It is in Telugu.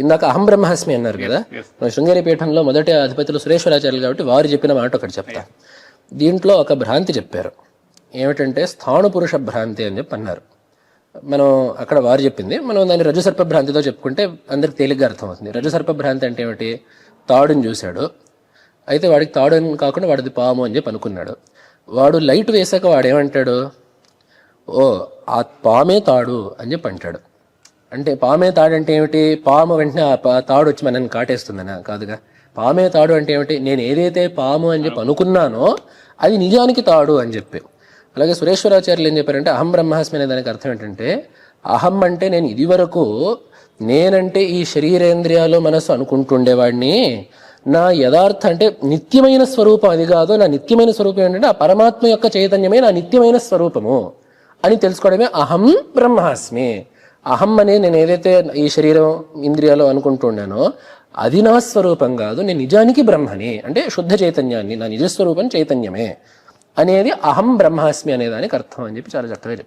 ఇందాక అహం బ్రహ్మాస్మి అన్నారు కదా? మన శృంగేరి పీఠంలో మొదటి అధిపతులు సురేశ్వరాచార్యులు కాబట్టి వారు చెప్పిన మాట ఒకటి చెప్తా. దీంట్లో ఒక భ్రాంతి చెప్పారు. ఏమిటంటే స్థాణు పురుష భ్రాంతి అని చెప్పి అన్నారు. మనం అక్కడ వారు చెప్పింది మనం దాన్ని రజుసర్ప భ్రాంతితో చెప్పుకుంటే అందరికి తేలిగ్గా అర్థమవుతుంది. రజుసర్ప భ్రాంతి అంటే ఏమిటి? తాడుని చూశాడు. అయితే వాడికి తాడు అని కాకుండా వాడిది పాము అని చెప్పి అనుకున్నాడు. వాడు లైట్ వేసాక వాడు ఏమంటాడు? ఓ ఆ పామే తాడు అని చెప్పి అంటాడు. అంటే పామే తాడు అంటే ఏమిటి? పాము వెంటనే ఆ పా- తాడు వచ్చి మనల్ని కాటేస్తుందనా? కాదుగా. పామే తాడు అంటే ఏమిటి? నేను ఏదైతే పాము అని చెప్పి అనుకున్నానో అది నిజానికి తాడు అని చెప్పి. అలాగే సురేశ్వరాచార్యులు ఏం చెప్పారంటే అహం బ్రహ్మాస్మి అనే దానికి అర్థం ఏంటంటే అహం అంటే నేను ఇదివరకు నేనంటే ఈ శరీరేంద్రియాలు మనసు అనుకుంటుండేవాడిని. నా యథార్థ అంటే నిత్యమైన స్వరూపం అది కాదు. నా నిత్యమైన స్వరూపం ఏంటంటే ఆ పరమాత్మ యొక్క చైతన్యమే నా నిత్యమైన స్వరూపము అని తెలుసుకోవడమే అహం బ్రహ్మాస్మి. అహం అనే నేను ఏదైతే ఈ శరీరం ఇంద్రియాలు అనుకుంటున్నానో అది నా స్వరూపం కాదు నేను నిజానికి బ్రహ్మని. అంటే శుద్ధ చైతన్యాన్ని నా నిజస్వరూపం చైతన్యమే. అనేది అహం బ్రహ్మాస్మి అనేదానికి అర్థం అని చెప్పి చాలా చక్కగా చెప్పారు.